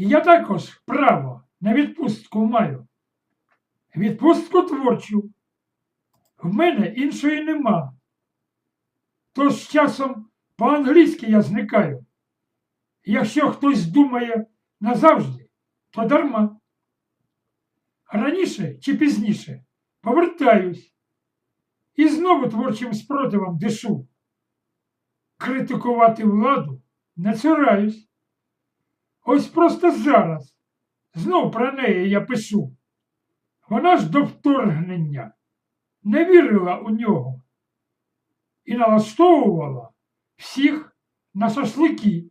І я також право на відпустку маю. Відпустку творчу. В мене іншої нема. Тож часом по-англійськи я зникаю. Якщо хтось думає назавжди, то дарма. Раніше чи пізніше повертаюсь і знову творчим спротивом дишу. Критикувати владу не цураюсь. Ось просто зараз знов про неї я пишу. Вона ж до вторгнення не вірила у нього і налаштовувала всіх на шашлики.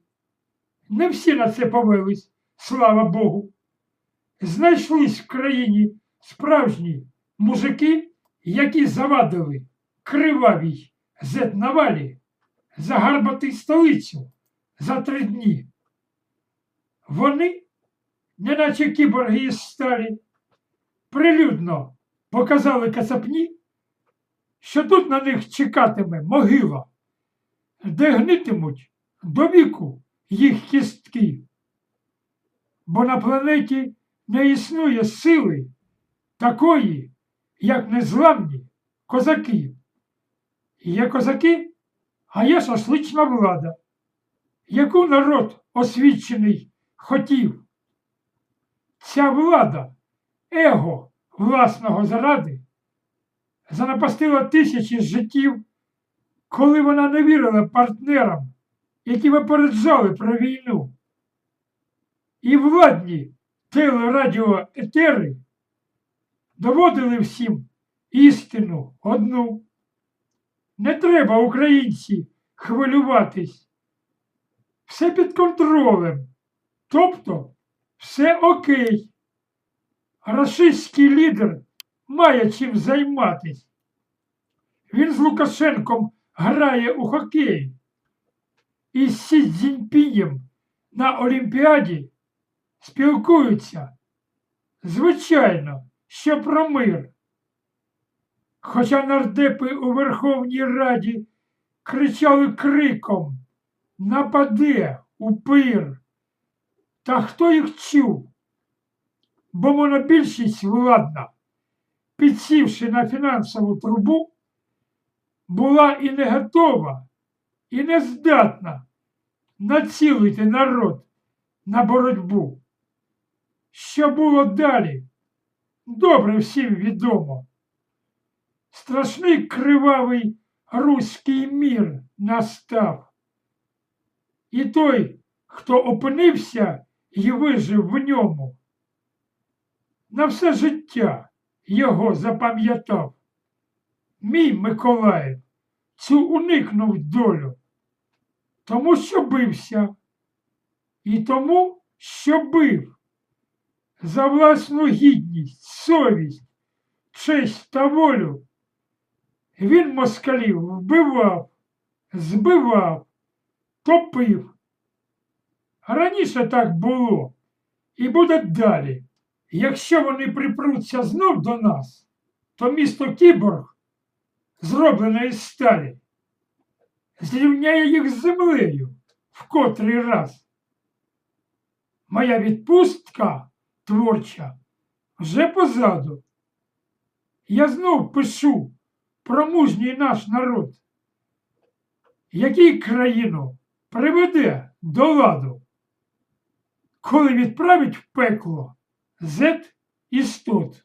Не всі на це повелись, слава Богу. Знайшлись в країні справжні мужики, які завадили кривавій зетнавалі загарбати столицю за три дні. Вони, неначе кіборги із сталі, прилюдно показали кацапні, що тут на них чекатиме могила, де гнитимуть до віку їх кістки. Бо на планеті не існує сили такої, як незламні козаки. Є козаки, а є шашлична влада, яку народ освічений хотів. Ця влада, его власного заради, занапастила тисячі життів, коли вона не вірила партнерам, які випереджали про війну. І владні телерадіоетери доводили всім істину одну. Не треба, українці, хвилюватись. Все під контролем. Тобто все окей. Рашистський лідер має чим займатись. Він з Лукашенком грає у хокей. І з Сі Цзіньпінем на Олімпіаді спілкуються. Звичайно, що про мир. Хоча нардепи у Верховній Раді кричали криком Нападе, упир. Та хто їх чув? Бо монобільшість владна, підсівши на фінансову трубу, була і не готова, і не здатна націлити народ на боротьбу. Що було далі? Добре всім відомо. Страшний кривавий руський мір настав. І той, хто опинився і вижив в ньому, на все життя його запам'ятав. Мій Миколаїв цю уникнув долю, тому що бився, і тому, що бив за власну гідність, совість, честь та волю. Він москалів вбивав, збивав, топив. Раніше так було і буде далі. Якщо вони припруться знов до нас, то місто Кіборг, зроблене із сталі, зрівняє їх з землею в котрий раз. Моя відпустка творча вже позаду. Я знов пишу про мужній наш народ, який країну приведе до ладу, коли відправить в пекло зет істот.